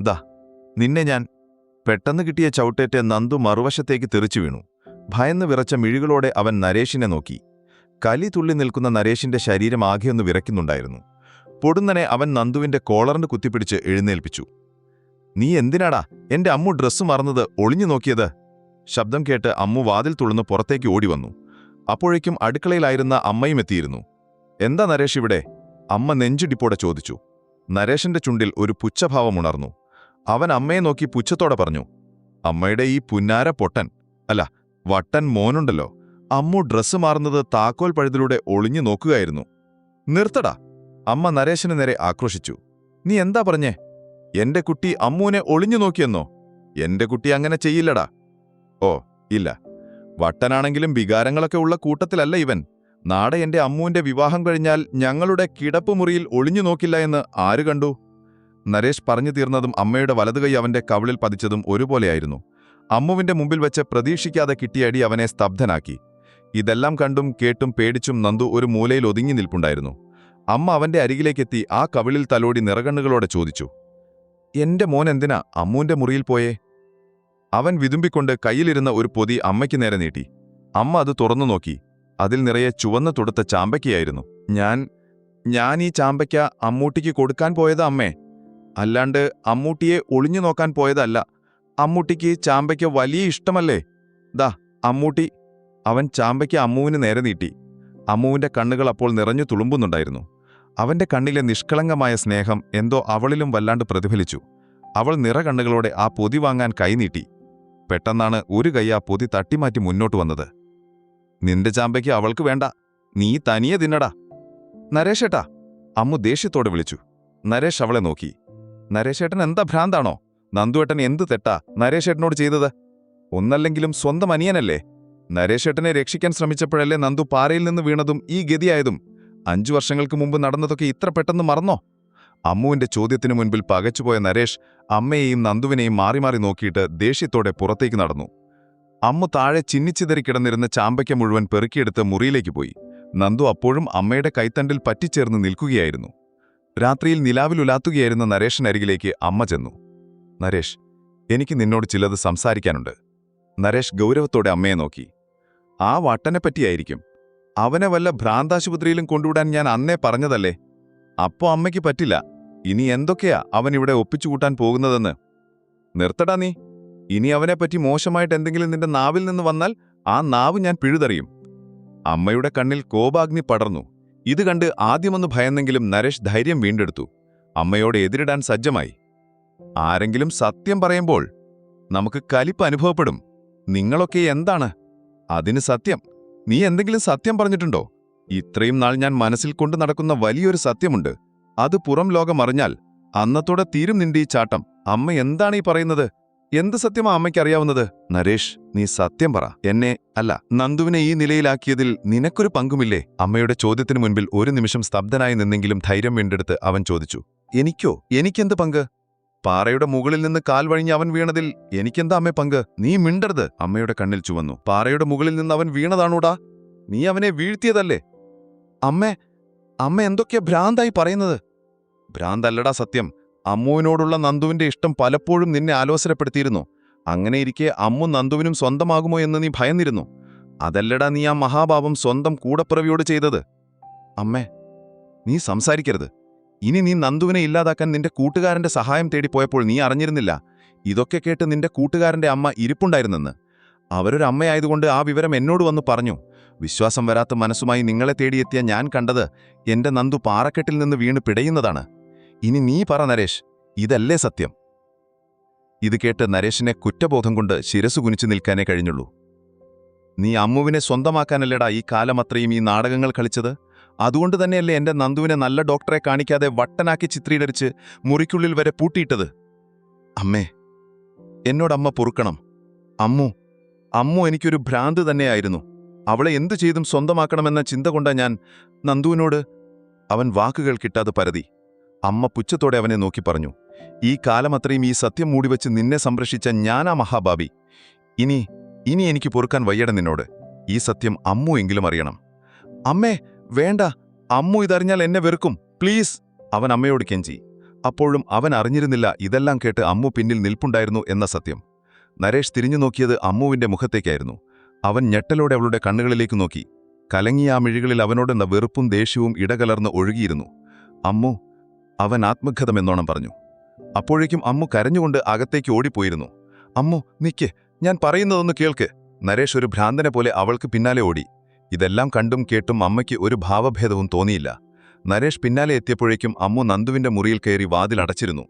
ദാ നിന്നെ ഞാൻ പെട്ടെന്ന് കിട്ടിയ ചവിട്ടേറ്റ് നന്ദു മറുവശത്തേക്ക് തെറിച്ചു വീണു. ഭയന്ന് വിറച്ച മിഴികളോടെ അവൻ നരേഷിനെ നോക്കി. കലി തുള്ളി നിൽക്കുന്ന നരേഷിന്റെ ശരീരം ആകെയൊന്ന് വിറയ്ക്കുന്നുണ്ടായിരുന്നു. പൊടുന്നനെ അവൻ നന്ദുവിന്റെ കോളറിന് കുത്തിപ്പിടിച്ച് എഴുന്നേൽപ്പിച്ചു. നീ എന്തിനാടാ? എന്റെ അമ്മു ഡ്രസ്സ് മറന്നത് ഒളിഞ്ഞു നോക്കിയത്? ശബ്ദം കേട്ട് അമ്മു വാതിൽ തുളന്ന് പുറത്തേക്ക് ഓടി വന്നു അപ്പോഴേക്കും അടുക്കളയിലായിരുന്ന അമ്മയും എത്തിയിരുന്നു. എന്താ നരേഷ് ഇവിടെ? അമ്മ നെഞ്ചിടിപ്പോടെ ചോദിച്ചു. നരേഷിന്റെ ചുണ്ടിൽ ഒരു പുച്ഛഭാവം ഉണർന്നു. അവൻ അമ്മയെ നോക്കി പുച്ഛത്തോടെ പറഞ്ഞു അമ്മയുടെ ഈ പുന്നാര പൊട്ടൻ. അല്ല വട്ടൻ മോനുണ്ടല്ലോ അമ്മു ഡ്രസ്സ് മാറുന്നത് താക്കോൽ പഴുതിലൂടെ ഒളിഞ്ഞു നോക്കുകയായിരുന്നു. നിർത്തടാ അമ്മ നരേശന് നേരെ ആക്രോശിച്ചു. നീ എന്താ പറഞ്ഞേ? എന്റെ കുട്ടി അമ്മുവിനെ ഒളിഞ്ഞു നോക്കിയെന്നോ? എന്റെ കുട്ടി അങ്ങനെ ചെയ്യില്ലടാ. ഓ ഇല്ല. വട്ടനാണെങ്കിലും വികാരങ്ങളൊക്കെ ഉള്ള കൂട്ടത്തിലല്ല ഇവൻ. നാടെ എന്റെ അമ്മുവിന്റെ വിവാഹം കഴിഞ്ഞാൽ ഞങ്ങളുടെ കിടപ്പുമുറിയിൽ ഒളിഞ്ഞു നോക്കില്ല എന്ന് ആര് കണ്ടു? നരേഷ് പറഞ്ഞു തീർന്നതും അമ്മയുടെ വലതുകൈ അവന്റെ കവിളിൽ പതിച്ചതും ഒരുപോലെയായിരുന്നു. അമ്മുവിന്റെ മുമ്പിൽ വെച്ച് പ്രതീക്ഷിക്കാതെ കിട്ടിയടി അവനെ സ്തബ്ധനാക്കി. ഇതെല്ലാം കണ്ടും കേട്ടും പേടിച്ചും നന്ദു ഒരു മൂലയിൽ ഒതുങ്ങി നിൽപ്പുണ്ടായിരുന്നു. അമ്മ അവന്റെ അരികിലേക്കെത്തി ആ കവിളിൽ തലോടി നിറകണ്ണുകളോടെ ചോദിച്ചു എന്റെ മോൻ എന്തിനാ അമ്മൂന്റെ മുറിയിൽ പോയേ? അവൻ വിതുമ്പിക്കൊണ്ട് കയ്യിലിരുന്ന ഒരു പൊതി അമ്മയ്ക്ക് നേരെ നീട്ടി. അമ്മ അത് തുറന്നു നോക്കി. അതിൽ നിറയെ ചുവന്ന് തുടുത്ത ചാമ്പയ്ക്കയായിരുന്നു. ഞാൻ ഞാൻ ഈ ചാമ്പയ്ക്ക അമ്മൂട്ടിക്ക് കൊടുക്കാൻ പോയതാ അമ്മേ. അല്ലാണ്ട് അമ്മൂട്ടിയെ ഒളിഞ്ഞു നോക്കാൻ പോയതല്ല. അമ്മൂട്ടിക്ക് ചാമ്പയ്ക്ക് വലിയ ഇഷ്ടമല്ലേ? ദാ അമ്മൂട്ടി. അവൻ ചാമ്പയ്ക്ക് അമ്മുവിന് നേരെ നീട്ടി. അമ്മുവിന്റെ കണ്ണുകൾ അപ്പോൾ നിറഞ്ഞു തുളുമ്പുന്നുണ്ടായിരുന്നു. അവന്റെ കണ്ണിലെ നിഷ്കളങ്കമായ സ്നേഹം എന്തോ അവളിലും വല്ലാണ്ട് പ്രതിഫലിച്ചു. അവൾ നിറകണ്ണുകളോടെ ആ പൊതി വാങ്ങാൻ കൈനീട്ടി പെട്ടെന്നാണ് ഒരു കൈ ആ പൊതി തട്ടിമാറ്റി മുന്നോട്ട് വന്നത്. നിന്റെ ചാമ്പയ്ക്ക് അവൾക്ക് വേണ്ട. നീ തനിയെ തിന്നടാ. നരേഷേട്ടാ അമ്മു ദേഷ്യത്തോടെ വിളിച്ചു. നരേഷ് അവളെ നോക്കി. നരേഷേട്ടൻ എന്താ ഭ്രാന്താണോ? നന്ദുവേട്ടൻ എന്ത് തെറ്റാ? നരേശേട്ടനോട് ചെയ്തത്? ഒന്നല്ലെങ്കിലും സ്വന്തം അനിയനല്ലേ? നരേശേട്ടനെ രക്ഷിക്കാൻ ശ്രമിച്ചപ്പോഴല്ലേ നന്ദു പാറയിൽ നിന്ന് വീണതും ഈ ഗതിയായതും? അഞ്ചു വർഷങ്ങൾക്ക് മുമ്പ് നടന്നതൊക്കെ ഇത്ര പെട്ടെന്ന് മറന്നോ? അമ്മുവിന്റെ ചോദ്യത്തിനു മുൻപിൽ പകച്ചുപോയ നരേഷ് അമ്മയെയും നന്ദുവിനെയും മാറി മാറി നോക്കിയിട്ട് ദേഷ്യത്തോടെ പുറത്തേക്ക് നടന്നു. അമ്മു താഴെ ചിന്നിച്ചിതറി കിടന്നിരുന്ന ചാമ്പയ്ക്ക മുഴുവൻ പെറുക്കിയെടുത്ത് മുറിയിലേക്ക് പോയി. നന്ദു അപ്പോഴും അമ്മയുടെ കൈത്തണ്ടിൽ പറ്റിച്ചേർന്ന് നിൽക്കുകയായിരുന്നു. രാത്രിയിൽ നിലാവിലുലാത്തുകയായിരുന്ന നരേഷിനരികിലേക്ക് അമ്മ ചെന്നു. നരേഷ് എനിക്ക് നിന്നോട് ചിലത് സംസാരിക്കാനുണ്ട്. നരേഷ് ഗൗരവത്തോടെ അമ്മയെ നോക്കി. ആ വട്ടനെപ്പറ്റിയായിരിക്കും അവനെ വല്ല ഭ്രാന്താശുപത്രിയിലും കൊണ്ടുവിടാൻ ഞാൻ അന്നേ പറഞ്ഞതല്ലേ? അപ്പോ അമ്മയ്ക്ക് പറ്റില്ല. ഇനി എന്തൊക്കെയാ അവൻ ഇവിടെ ഒപ്പിച്ചുകൂട്ടാൻ പോകുന്നതെന്ന്? നിർത്തടാ നീ. ഇനി അവനെപ്പറ്റി മോശമായിട്ട് എന്തെങ്കിലും നിന്റെ നാവിൽ നിന്ന് വന്നാൽ ആ നാവ് ഞാൻ പിഴുതെറിയും. അമ്മയുടെ കണ്ണിൽ കോപാഗ്നി പടർന്നു. ഇത് കണ്ട് ആദ്യമൊന്ന് ഭയന്നെങ്കിലും നരേഷ് ധൈര്യം വീണ്ടെടുത്തു. അമ്മയോട് എതിരിടാൻ സജ്ജമായി. ആരെങ്കിലും സത്യം പറയുമ്പോൾ നമുക്ക് കലിപ്പ് അനുഭവപ്പെടും. നിങ്ങളൊക്കെ എന്താണ്? അതിന് സത്യം. നീ എന്തെങ്കിലും സത്യം പറഞ്ഞിട്ടുണ്ടോ? ഇത്രയും നാൾ ഞാൻ മനസ്സിൽ കൊണ്ടു നടക്കുന്ന വലിയൊരു സത്യമുണ്ട്. അത് പുറം ലോകം അറിഞ്ഞാൽ അന്നത്തോടെ തീരും നിന്റെ ഈ ചാട്ടം. അമ്മ എന്താണ് ഈ പറയുന്നത്? എന്ത് സത്യമാ അമ്മയ്ക്ക് അറിയാവുന്നത്? നരേഷ് നീ സത്യം പറ. എന്നെ അല്ല നന്ദുവിനെ ഈ നിലയിലാക്കിയതിൽ നിനക്കൊരു പങ്കുമില്ലേ? അമ്മയുടെ ചോദ്യത്തിന് മുൻപിൽ ഒരു നിമിഷം സ്തബ്ധനായി നിന്നെങ്കിലും ധൈര്യം വീണ്ടെടുത്ത് അവൻ ചോദിച്ചു. എനിക്കോ? എനിക്കെന്ത് പങ്ക്? പാറയുടെ മുകളിൽ നിന്ന് കാൽ വഴിഞ്ഞ് അവൻ വീണതിൽ എനിക്കെന്താ അമ്മേ പങ്ക്? നീ മിണ്ടരുത്. അമ്മയുടെ കണ്ണിൽ ചുവന്നു. പാറയുടെ മുകളിൽ നിന്ന് അവൻ വീണതാണൂടാ? നീ അവനെ വീഴ്ത്തിയതല്ലേ? അമ്മ അമ്മ എന്തൊക്കെയാ ഭ്രാന്തായി പറയുന്നത്? ഭ്രാന്തല്ലടാ സത്യം. അമ്മുവിനോടുള്ള നന്ദുവിന്റെ ഇഷ്ടം പലപ്പോഴും നിന്നെ ആലോചനപ്പെടുത്തിയിരുന്നു അങ്ങനെയിരിക്കെ അമ്മു നന്ദുവിനും സ്വന്തമാകുമോ എന്ന് നീ ഭയന്നിരുന്നു. അതല്ലടാ നീ ആ മഹാഭാവം സ്വന്തം കൂടപ്പിറവിയോട് ചെയ്തത്. അമ്മേ നീ സംസാരിക്കരുത്. ഇനി നീ നന്ദുവിനെ ഇല്ലാതാക്കാൻ നിന്റെ കൂട്ടുകാരന്റെ സഹായം തേടിപ്പോയപ്പോൾ നീ അറിഞ്ഞിരുന്നില്ല. ഇതൊക്കെ കേട്ട് നിന്റെ കൂട്ടുകാരന്റെ അമ്മ ഇരിപ്പുണ്ടായിരുന്നെന്ന്. അവരൊരു അമ്മയായതുകൊണ്ട് ആ വിവരം എന്നോട് വന്നു പറഞ്ഞു. വിശ്വാസം വരാത്ത മനസ്സുമായി നിങ്ങളെ തേടിയെത്തിയ ഞാൻ കണ്ടത് എന്റെ നന്ദു പാറക്കെട്ടിൽ നിന്ന് വീണ് പിടയുന്നതാണ്. ഇനി നീ പറ നരേഷ് ഇതല്ലേ സത്യം? ഇത് കേട്ട് നരേഷിനെ കുറ്റബോധം കൊണ്ട് ശിരസു കുനിച്ചു നിൽക്കാനേ കഴിഞ്ഞുള്ളൂ. നീ അമ്മുവിനെ സ്വന്തമാക്കാനല്ലേടാ ഈ കാലമത്രയും ഈ നാടകങ്ങൾ കളിച്ചത്? അതുകൊണ്ട് തന്നെയല്ലേ എന്റെ നന്ദുവിനെ നല്ല ഡോക്ടറെ കാണിക്കാതെ വട്ടനാക്കി ചിത്രീകരിച്ച് മുറിക്കുള്ളിൽ വരെ പൂട്ടിയിട്ടത്? അമ്മേ എന്നോടമ്മ പൊറുക്കണം. അമ്മു അമ്മു എനിക്കൊരു ഭ്രാന്ത് തന്നെയായിരുന്നു. അവളെ എന്തു ചെയ്തും സ്വന്തമാക്കണമെന്ന ചിന്ത കൊണ്ട ഞാൻ നന്ദുവിനോട് അവൻ വാക്കുകൾ കിട്ടാതെ പരതി. അമ്മ പുച്ഛത്തോടെ അവനെ നോക്കി പറഞ്ഞു ഈ കാലമത്രയും ഈ സത്യം മൂടിവെച്ച് നിന്നെ സംരക്ഷിച്ച ഞാനാ മഹാബാബി ഇനി ഇനി എനിക്ക് പൊറുക്കാൻ വയ്യട നിന്നോട്. ഈ സത്യം അമ്മു എങ്കിലും അറിയണം. അമ്മേ വേണ്ട. അമ്മു ഇതറിഞ്ഞാൽ എന്നെ വെറുക്കും. പ്ലീസ്. അവൻ അമ്മയോട് കെഞ്ചി. അപ്പോഴും അവൻ അറിഞ്ഞിരുന്നില്ല ഇതെല്ലാം കേട്ട് അമ്മു പിന്നിൽ നിൽപ്പുണ്ടായിരുന്നു എന്ന സത്യം. നരേഷ് തിരിഞ്ഞു നോക്കിയത് അമ്മുവിന്റെ മുഖത്തേക്കായിരുന്നു. അവൻ ഞെട്ടലോടെ അവളുടെ കണ്ണുകളിലേക്ക് നോക്കി. കലങ്ങിയ ആ മിഴികളിൽ അവനോടെന്ന വെറുപ്പും ദേഷ്യവും ഇടകലർന്ന് ഒഴുകിയിരുന്നു. അമ്മു അവൻ ആത്മഘതമെന്നോണം പറഞ്ഞു. അപ്പോഴേക്കും അമ്മു കരഞ്ഞുകൊണ്ട് അകത്തേക്ക് ഓടിപ്പോയിരുന്നു. അമ്മു നിക്ക് ഞാൻ പറയുന്നതൊന്ന് കേൾക്ക്. നരേഷ് ഒരു ഭ്രാന്തനെ പോലെ അവൾക്ക് പിന്നാലെ ഓടി. ഇതെല്ലാം കണ്ടും കേട്ടും അമ്മയ്ക്ക് ഒരു ഭാവഭേദവും തോന്നിയില്ല. നരേഷ് പിന്നാലെ എത്തിയപ്പോഴേക്കും അമ്മു നന്ദുവിന്റെ മുറിയിൽ കയറി വാതിൽ അടച്ചിരുന്നു.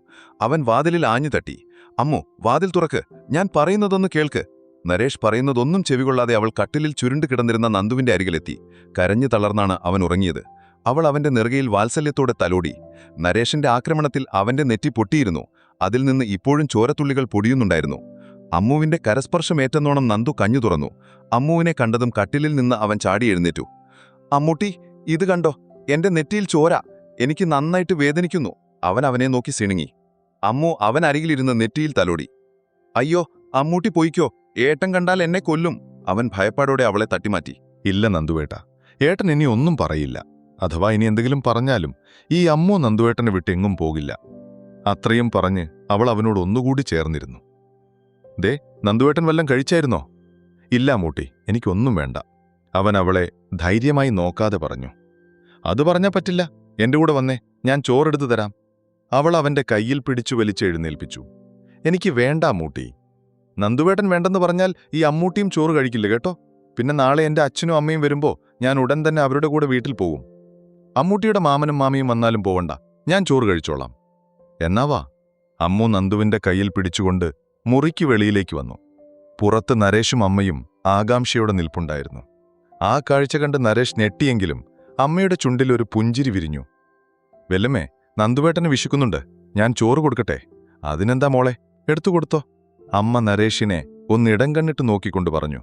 അവൻ വാതിലിൽ ആഞ്ഞു തട്ടി. അമ്മു വാതിൽ തുറക്ക്. ഞാൻ പറയുന്നതൊന്ന് കേൾക്ക്. നരേഷ് പറയുന്നതൊന്നും ചെവികൊള്ളാതെ അവൾ കട്ടിലിൽ ചുരുണ്ടു കിടന്നിരുന്ന നന്ദുവിന്റെ അരികിലെത്തി. കരഞ്ഞു തളർന്നാണ് അവൻ ഉറങ്ങിയത്. അവൾ അവന്റെ നെറുകയിൽ വാത്സല്യത്തോടെ തലോടി. നരേഷിന്റെ ആക്രമണത്തിൽ അവന്റെ നെറ്റി പൊട്ടിയിരുന്നു. അതിൽ നിന്ന് ഇപ്പോഴും ചോരത്തുള്ളികൾ പൊടിയുന്നുണ്ടായിരുന്നു. അമ്മുവിന്റെ കരസ്പർശമേറ്റെന്നോണം നന്ദു കഞ്ഞു തുറന്നു. അമ്മുവിനെ കണ്ടതും കട്ടിലിൽ നിന്ന് അവൻ ചാടി എഴുന്നേറ്റു. അമ്മൂട്ടി ഇത് കണ്ടോ? എന്റെ നെറ്റിയിൽ ചോര. എനിക്ക് നന്നായിട്ട് വേദനിക്കുന്നു. അവൻ അവനെ നോക്കി സിണുങ്ങി. അമ്മു അവൻ അരികിലിരുന്ന് നെറ്റിയിൽ തലോടി. അയ്യോ അമ്മൂട്ടി പോയിക്കോ. ഏട്ടൻ കണ്ടാൽ എന്നെ കൊല്ലും. അവൻ ഭയപ്പാടോടെ അവളെ തട്ടിമാറ്റി. ഇല്ല നന്ദുവേട്ട. ഏട്ടൻ ഇനി ഒന്നും പറയില്ല. അഥവാ ഇനി എന്തെങ്കിലും പറഞ്ഞാലും ഈ അമ്മു നന്ദുവേട്ടനെ വിട്ടെങ്ങും പോകില്ല. അത്രയും പറഞ്ഞ് അവൾ അവനോട് ഒന്നുകൂടി ചേർന്നിരുന്നു. ദേ നന്ദുവേട്ടൻ വല്ലം കഴിച്ചായിരുന്നോ? ഇല്ല മൂട്ടി എനിക്കൊന്നും വേണ്ട. അവൻ അവളെ ധൈര്യമായി നോക്കാതെ പറഞ്ഞു. അത് പറഞ്ഞാ പറ്റില്ല. എന്റെ കൂടെ വന്നേ ഞാൻ ചോറെടുത്തു തരാം. അവൾ അവന്റെ കയ്യിൽ പിടിച്ചു വലിച്ച് എഴുന്നേൽപ്പിച്ചു. എനിക്ക് വേണ്ട മൂട്ടി. നന്ദുവേട്ടൻ വേണ്ടെന്ന് പറഞ്ഞാൽ ഈ അമ്മൂട്ടിയും ചോറ് കഴിക്കില്ല കേട്ടോ. പിന്നെ നാളെ എന്റെ അച്ഛനും അമ്മയും വരുമ്പോ ഞാൻ ഉടൻ തന്നെ അവരുടെ കൂടെ വീട്ടിൽ പോവും. അമ്മൂട്ടിയുടെ മാമനും മാമിയും വന്നാലും പോവണ്ട. ഞാൻ ചോറ് കഴിച്ചോളാം. എന്നാ വാ. അമ്മു നന്ദുവിന്റെ കയ്യിൽ പിടിച്ചുകൊണ്ട് മുറിക്ക് വെളിയിലേക്ക് വന്നു. പുറത്ത് നരേഷും അമ്മയും ആകാംക്ഷയോടെ നിൽപ്പുണ്ടായിരുന്നു. ആ കാഴ്ച കണ്ട് നരേഷ് ഞെട്ടിയെങ്കിലും അമ്മയുടെ ചുണ്ടിൽ ഒരു പുഞ്ചിരി വിരിഞ്ഞു. വെല്ലുമേ നന്ദുവേട്ടനെ വിശക്കുന്നുണ്ട്. ഞാൻ ചോറ് കൊടുക്കട്ടെ. അതിനെന്താ മോളെ? എടുത്തു കൊടുത്തോ. അമ്മ നരേഷിനെ ഒന്നിടം കണ്ണിട്ട് നോക്കിക്കൊണ്ട് പറഞ്ഞു.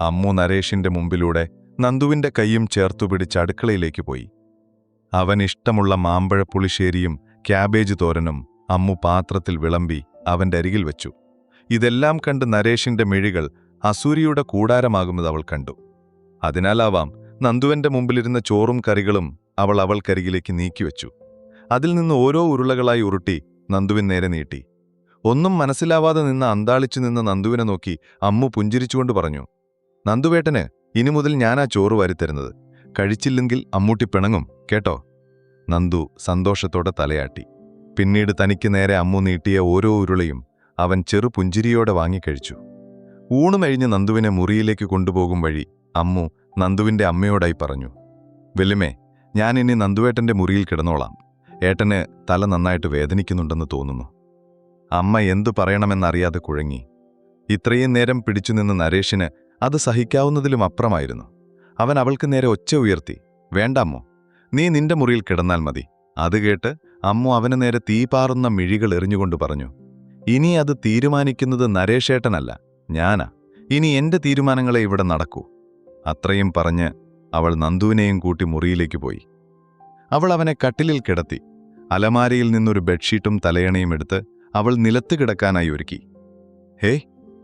അമ്മു നരേഷിന്റെ മുമ്പിലൂടെ നന്ദുവിന്റെ കൈയും ചേർത്തു പിടിച്ച് അടുക്കളയിലേക്ക് പോയി. അവൻ ഇഷ്ടമുള്ള മാമ്പഴ പുളിശ്ശേരിയും ക്യാബേജ് തോരനും അമ്മു പാത്രത്തിൽ വിളമ്പി അവന്റെ അരികിൽ വെച്ചു. ഇതെല്ലാം കണ്ട് നരേഷിന്റെ മിഴികൾ അസൂരിയുടെ കൂടാരമാകുന്നത് അവൾ കണ്ടു. അതിനാലാവാം നന്ദുവന്റെ മുമ്പിലിരുന്ന ചോറും കറികളും അവൾ അവൾക്കരികിലേക്ക് നീക്കിവെച്ചു അതിൽ നിന്ന് ഓരോ ഉരുളകളായി ഉരുട്ടി നന്ദുവിൻ നേരെ നീട്ടി. ഒന്നും മനസ്സിലാവാതെ നിന്ന് അന്താളിച്ചു നിന്ന് നന്ദുവിനെ നോക്കി അമ്മു പുഞ്ചിരിച്ചുകൊണ്ട് പറഞ്ഞു നന്ദുവേട്ടന് ഇനി മുതൽ ഞാനാ ചോറ് വാരിത്തരുന്നത്. കഴിച്ചില്ലെങ്കിൽ അമ്മൂട്ടി പിണങ്ങും കേട്ടോ? നന്ദു സന്തോഷത്തോടെ തലയാട്ടി. പിന്നീട് തനിക്ക് നേരെ അമ്മു നീട്ടിയ ഓരോ ഉരുളയും അവൻ ചെറു പുഞ്ചിരിയോടെ വാങ്ങിക്കഴിച്ചു ഊണുമഴിഞ്ഞ് നന്ദുവിനെ മുറിയിലേക്ക് കൊണ്ടുപോകും വഴി അമ്മു നന്ദുവിന്റെ അമ്മയോടായി പറഞ്ഞു വെല്ലുമേ ഞാൻ ഇനി നന്ദുവേട്ടന്റെ മുറിയിൽ കിടന്നോളാം. ഏട്ടന് തല നന്നായിട്ട് വേദനിക്കുന്നുണ്ടെന്ന് തോന്നുന്നു. അമ്മ എന്തു പറയണമെന്നറിയാതെ കുഴങ്ങി. ഇത്രയും നേരം പിടിച്ചുനിന്ന നരേഷിന് അത് സഹിക്കാവുന്നതിലും അപ്പുറമായിരുന്നു അവൻ അവൾക്ക് നേരെ ഒച്ച ഉയർത്തി വേണ്ടമ്മോ നീ നിന്റെ മുറിയിൽ കിടന്നാൽ മതി. അത് കേട്ട് അമ്മു അവന് നേരെ തീപാറുന്ന മിഴികൾ എറിഞ്ഞുകൊണ്ട് പറഞ്ഞു ഇനി അത് തീരുമാനിക്കുന്നത് നരേഷേട്ടനല്ല ഞാനാ. ഇനി എന്റെ തീരുമാനങ്ങളെ ഇവിടെ നടക്കൂ. അത്രയും പറഞ്ഞ് അവൾ നന്ദുവിനെയും കൂട്ടി മുറിയിലേക്ക് പോയി. അവൾ അവനെ കട്ടിലിൽ കിടത്തി അലമാരയിൽ നിന്നൊരു ബെഡ്ഷീറ്റും തലയണയും എടുത്ത് അവൾ നിലത്ത് കിടക്കാനായി ഒരുക്കി. ഹേയ്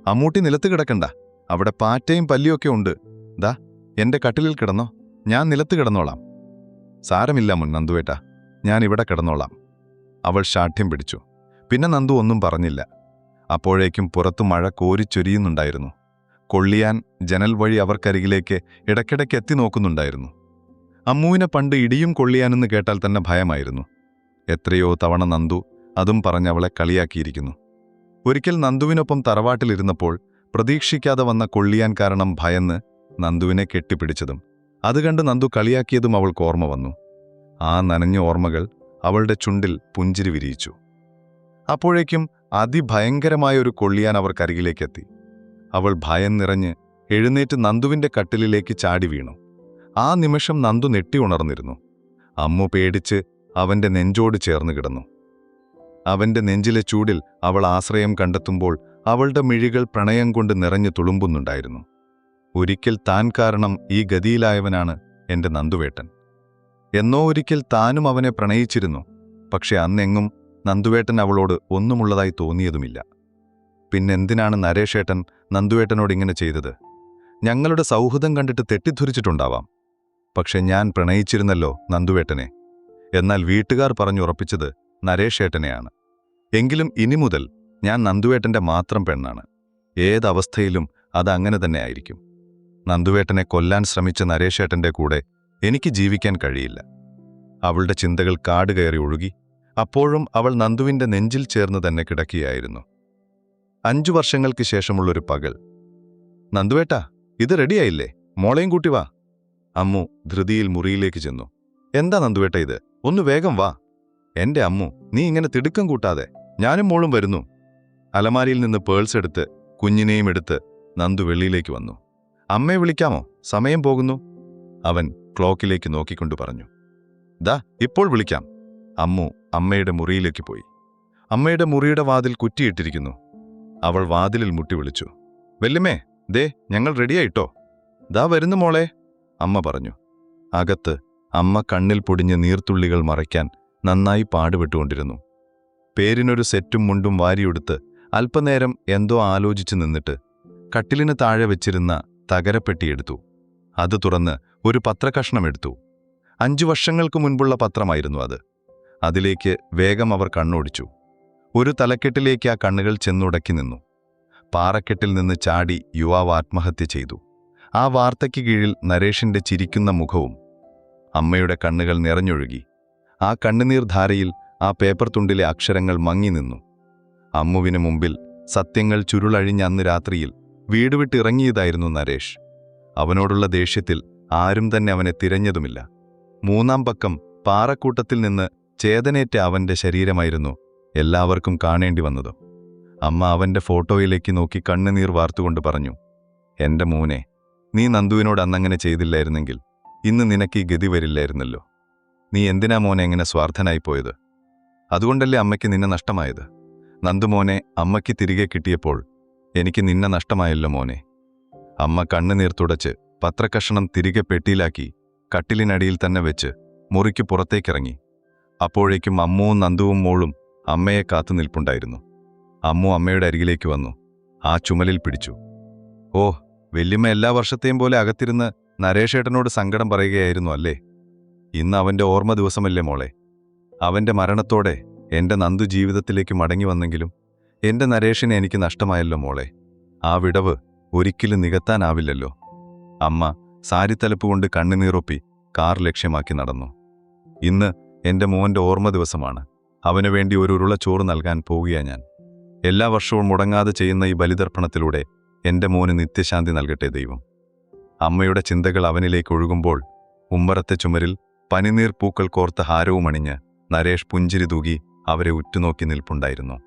അമ്മൂട്ടി നിലത്ത് കിടക്കണ്ട അവിടെ പാറ്റയും പല്ലിയൊക്കെ ഉണ്ട്. ദാ എന്റെ കട്ടിലിൽ കിടന്നോ? ഞാൻ നിലത്ത് കിടന്നോളാം. സാരമില്ല മുൻ നന്ദുവേട്ട ഞാൻ ഇവിടെ കിടന്നോളാം. അവൾ ശാഠ്യം പിടിച്ചു. പിന്നെ നന്ദു ഒന്നും പറഞ്ഞില്ല. അപ്പോഴേക്കും പുറത്തു മഴ കോരിച്ചൊരിയുന്നുണ്ടായിരുന്നു കൊള്ളിയാൻ ജനൽ വഴി അവർക്കരികിലേക്ക് ഇടയ്ക്കിടയ്ക്ക് എത്തി നോക്കുന്നുണ്ടായിരുന്നു. അമ്മുവിനെ പണ്ട് ഇടിയും കൊള്ളിയാനെന്ന് കേട്ടാൽ തന്നെ ഭയമായിരുന്നു. എത്രയോ തവണ നന്ദു അതും പറഞ്ഞവളെ കളിയാക്കിയിരിക്കുന്നു. ഒരിക്കൽ നന്ദുവിനൊപ്പം തറവാട്ടിലിരുന്നപ്പോൾ പ്രതീക്ഷിക്കാതെ വന്ന കൊള്ളിയാൻ കാരണം ഭയന്ന് നന്ദുവിനെ കെട്ടിപ്പിടിച്ചതും അത് കണ്ട് നന്ദു കളിയാക്കിയതും അവൾക്ക് ഓർമ്മ വന്നു. ആ നനഞ്ഞ ഓർമ്മകൾ അവളുടെ ചുണ്ടിൽ പുഞ്ചിരി വിരിയിച്ചു. അപ്പോഴേക്കും അതിഭയങ്കരമായ ഒരു കൊള്ളിയാൻ അവർക്കരികിലേക്കെത്തി അവൾ ഭയം നിറഞ്ഞ് എഴുന്നേറ്റ് നന്ദുവിന്റെ കട്ടിലിലേക്ക് ചാടി വീണു. ആ നിമിഷം നന്ദു നെട്ടി ഉണർന്നിരുന്നു. അമ്മു പേടിച്ച് അവന്റെ നെഞ്ചോട് ചേർന്ന് കിടന്നു. അവന്റെ നെഞ്ചിലെ ചൂടിൽ അവൾ ആശ്രയം കണ്ടെത്തുമ്പോൾ അവളുടെ മിഴികൾ പ്രണയം കൊണ്ട് നിറഞ്ഞു തുളുമ്പുന്നുണ്ടായിരുന്നു. ഒരിക്കൽ താൻ കാരണം ഈ ഗതിയിലായവനാണ് എന്റെ നന്ദുവേട്ടൻ. എന്നോ ഒരിക്കൽ താനും അവനെ പ്രണയിച്ചിരുന്നു. പക്ഷെ അന്നെങ്ങും നന്ദുവേട്ടൻ അവളോട് ഒന്നുമുള്ളതായി തോന്നിയതുമില്ല. പിന്നെന്തിനാണ് നരേഷേട്ടൻ നന്ദുവേട്ടനോട് ഇങ്ങനെ ചെയ്തത്? ഞങ്ങളുടെ സൗഹൃദം കണ്ടിട്ട് തെറ്റിദ്ധരിച്ചിട്ടുണ്ടാവാം. പക്ഷെ ഞാൻ പ്രണയിച്ചിരുന്നല്ലോ നന്ദുവേട്ടനെ. എന്നാൽ വീട്ടുകാർ പറഞ്ഞുറപ്പിച്ചത് നരേഷേട്ടനെയാണ്. എങ്കിലും ഇനി മുതൽ ഞാൻ നന്ദുവേട്ടന്റെ മാത്രം പെണ്ണാണ്. ഏതവസ്ഥയിലും അതങ്ങനെ തന്നെ ആയിരിക്കും. നന്ദുവേട്ടനെ കൊല്ലാൻ ശ്രമിച്ച നരേഷേട്ടന്റെ കൂടെ എനിക്ക് ജീവിക്കാൻ കഴിയില്ല. അവളുടെ ചിന്തകൾ കാട് കയറി ഒഴുകി അപ്പോഴും അവൾ നന്ദുവിന്റെ നെഞ്ചിൽ ചേർന്ന് തന്നെ കിടക്കുകയായിരുന്നു. അഞ്ചു വർഷങ്ങൾക്ക് ശേഷമുള്ളൊരു പകൽ. നന്ദുവേട്ടാ ഇത് റെഡിയായില്ലേ? മോളെയും കൂട്ടി വാ. അമ്മു ധൃതിയിൽ മുറിയിലേക്ക് ചെന്നു. എന്താ നന്ദുവേട്ട ഇത്? ഒന്ന് വേഗം വാ. എന്റെ അമ്മു നീ ഇങ്ങനെ തിടുക്കം കൂട്ടാതെ. ഞാനും മോളും വരുന്നു. അലമാരിയിൽ നിന്ന് പേൾസ് എടുത്ത് കുഞ്ഞിനെയും എടുത്ത് നന്ദു വെള്ളിയിലേക്ക് വന്നു. അമ്മയെ വിളിക്കാമോ? സമയം പോകുന്നു. അവൻ ക്ലോക്കിലേക്ക് നോക്കിക്കൊണ്ട് പറഞ്ഞു. ദാ ഇപ്പോൾ വിളിക്കാം. അമ്മു അമ്മയുടെ മുറിയിലേക്ക് പോയി. അമ്മയുടെ മുറിയുടെ വാതിൽ കുറ്റിയിട്ടിരിക്കുന്നു. അവൾ വാതിലിൽ മുട്ടി വിളിച്ചു. വെല്ലുമേ ദേ ഞങ്ങൾ റെഡിയായിട്ടോ? ദാ വരുന്നു മോളെ. അമ്മ പറഞ്ഞു. അകത്ത് അമ്മ കണ്ണിൽ പൊടിഞ്ഞ നീർത്തുള്ളികൾ മറയ്ക്കാൻ നന്നായി പാടുപെട്ടുകൊണ്ടിരുന്നു. പേരിനൊരു സെറ്റും മുണ്ടും വാരിയെടുത്ത് അല്പനേരം എന്തോ ആലോചിച്ച് നിന്നിട്ട് കട്ടിലിന് താഴെ വെച്ചിരുന്ന തകരപ്പെട്ടിയെടുത്തു അത് തുറന്ന് ഒരു പത്രകഷ്ണം എടുത്തു. അഞ്ചു വർഷങ്ങൾക്ക് മുൻപുള്ള പത്രമായിരുന്നു അത്. അതിലേക്ക് വേഗം അവർ കണ്ണോടിച്ചു. ഒരു തലക്കെട്ടിലേക്ക് ആ കണ്ണുകൾ ചെന്നുടക്കി നിന്നു. പാറക്കെട്ടിൽ നിന്ന് ചാടി യുവാവ് ആത്മഹത്യ ചെയ്തു. ആ വാർത്തയ്ക്ക് കീഴിൽ നരേഷിന്റെ ചിരിക്കുന്ന മുഖവും അമ്മയുടെ കണ്ണുകൾ നിറഞ്ഞൊഴുകി. ആ കണ്ണുനീർ ധാരയിൽ ആ പേപ്പർ തുണ്ടിലെ അക്ഷരങ്ങൾ മങ്ങി നിന്നു അമ്മുവിന് മുമ്പിൽ സത്യങ്ങൾ ചുരുളഴിഞ്ഞ അന്ന് രാത്രിയിൽ വീട് വിട്ടിറങ്ങിയതായിരുന്നു നരേഷ്. അവനോടുള്ള ദേഷ്യത്തിൽ ആരും തന്നെ അവനെ തിരഞ്ഞതുമില്ല. മൂന്നാം പക്കം പാറക്കൂട്ടത്തിൽ നിന്ന് ചേതനേറ്റ അവന്റെ ശരീരമായിരുന്നു എല്ലാവർക്കും കാണേണ്ടി വന്നത്. അമ്മ അവന്റെ ഫോട്ടോയിലേക്ക് നോക്കി കണ്ണുനീർ വാർത്തുകൊണ്ട് പറഞ്ഞു എന്റെ മോനെ നീ നന്ദുവിനോട് അന്നങ്ങനെ ചെയ്തില്ലായിരുന്നെങ്കിൽ ഇന്ന് നിനക്ക് ഈ ഗതി വരില്ലായിരുന്നല്ലോ. നീ എന്തിനാ മോനെ എങ്ങനെ സ്വാർത്ഥനായിപ്പോയത് അതുകൊണ്ടല്ലേ അമ്മയ്ക്ക് നിന്നെ നഷ്ടമായത്? നന്ദുമോനെ അമ്മയ്ക്ക് തിരികെ കിട്ടിയപ്പോൾ എനിക്ക് നിന്നെ നഷ്ടമായല്ലോ മോനെ. അമ്മ കണ്ണുനീർ തുടച്ച് പത്രക്കഷണം തിരികെ പെട്ടിയിലാക്കി കട്ടിലിനടിയിൽ തന്നെ വെച്ച് മുറിക്ക് പുറത്തേക്കിറങ്ങി. അപ്പോഴേക്കും അമ്മുവും നന്ദുവും മോളും അമ്മയെ കാത്തു നിൽപ്പുണ്ടായിരുന്നു. അമ്മു അമ്മയുടെ അരികിലേക്ക് വന്നു. ആ ചുമലിൽ പിടിച്ചു. ഓ വല്യമ്മ എല്ലാ വർഷത്തെയും പോലെ അകത്തിരുന്ന് നരേഷേട്ടനോട് സങ്കടം പറയുകയായിരുന്നു അല്ലേ? ഇന്ന് അവന്റെ ഓർമ്മ ദിവസമല്ലേ മോളെ? അവന്റെ മരണത്തോടെ എന്റെ നന്ദു ജീവിതത്തിലേക്ക് മടങ്ങി വന്നെങ്കിലും എന്റെ നരേഷിനെ എനിക്ക് നഷ്ടമായല്ലോ മോളെ. ആ വിടവ് ഒരിക്കലും നികത്താനാവില്ലല്ലോ. അമ്മ സാരിത്തലപ്പ് കൊണ്ട് കണ്ണുനീറൊപ്പി കാർ ലക്ഷ്യമാക്കി നടന്നു. ഇന്ന് എന്റെ മോന്റെ ഓർമ്മ ദിവസമാണ്. അവനു വേണ്ടി ഒരു ഉരുള ചോറ് നൽകാൻ പോവുകയാണ് ഞാൻ. എല്ലാ വർഷവും മുടങ്ങാതെ ചെയ്യുന്ന ഈ ബലിതർപ്പണത്തിലൂടെ എന്റെ മോന് നിത്യശാന്തി നൽകട്ടെ ദൈവം. അമ്മയുടെ ചിന്തകൾ അവനിലേക്ക് ഒഴുകുമ്പോൾ ഉമ്മറത്തെ ചുമരിൽ പനിനീർ പൂക്കൾ കോർത്ത ഹാരവും അണിഞ്ഞ് നരേഷ് പുഞ്ചിരി തൂകി അവരെ ഉറ്റുനോക്കി നിൽപ്പുണ്ടായിരുന്നു.